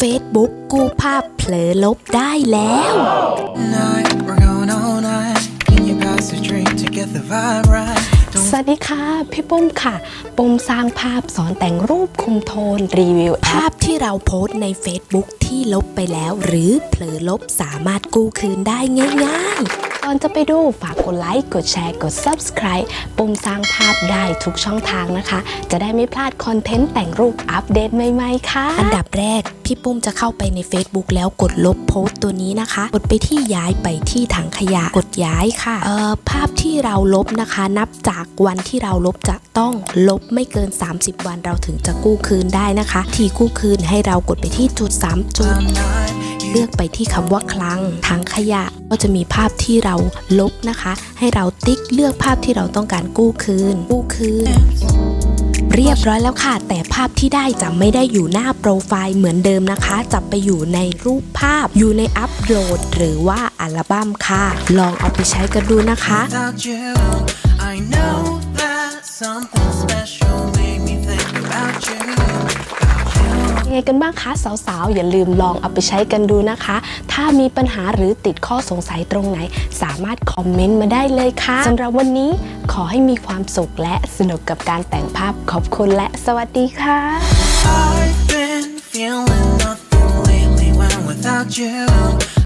Facebook กู้ภาพเผลอลบได้แล้ว Night, we're going all night. Can you pass a drink to get the vibe right? สวัสดีค่ะ พี่ปุ้มค่ะ ปุ้มสร้างภาพสอนแต่งรูปคุมโทนรีวิว ภาพที่เราโพสต์ใน Facebook ที่ลบไปแล้ว หรือเผลอลบสามารถกู้คืนได้ง่าย ๆ ก่อนจะไปดูฝากกดไลค์ กดแชร์ กด Subscribe ปุ้มสร้างภาพได้ทุกช่องทางนะคะ จะได้ไม่พลาดคอนเทนต์แต่งรูปอัปเดตใหม่ๆค่ะ อันดับแรก พี่ปุ้มจะเข้าไปใน Facebook แล้วกดลบโพสต์ตัวนี้นะคะ กดไปที่ย้ายไปที่ถังขยะ กดย้ายค่ะ เอ่อ ภาพที่เราลบนะคะ นับจากวันที่เราลบจะต้องลบไม่เกิน 30 วันเราถึงจะกู้คืนได้นะคะ ที่กู้คืนให้เรากดไปที่จุด 3 จุด ลือกไปที่คำว่าคลังทางขยะก็จะมีภาพที่เราลบนะคะ ให้เราติ๊กเลือกภาพที่เราต้องการกู้คืน กู้คืน เรียบร้อยแล้วค่ะ แต่ภาพที่ได้จะไม่ได้อยู่หน้าโปรไฟล์เหมือนเดิมนะคะ จะไปอยู่ในรูปภาพอยู่ในอัปโหลด หรือว่าอัลบั้มค่ะ ลองเอาไปใช้กันดูนะคะ you, I know that something special ไงกันบ้างคะสาวๆ อย่าลืมลองเอาไปใช้กันดูนะคะ ถ้ามีปัญหาหรือติดข้อสงสัยตรงไหน สามารถคอมเมนต์มาได้เลยค่ะสำหรับวันนี้ขอให้มีความสุขและสนุกกับการแต่งภาพขอบคุณและสวัสดีค่ะ I've been feeling nothing lately when without you.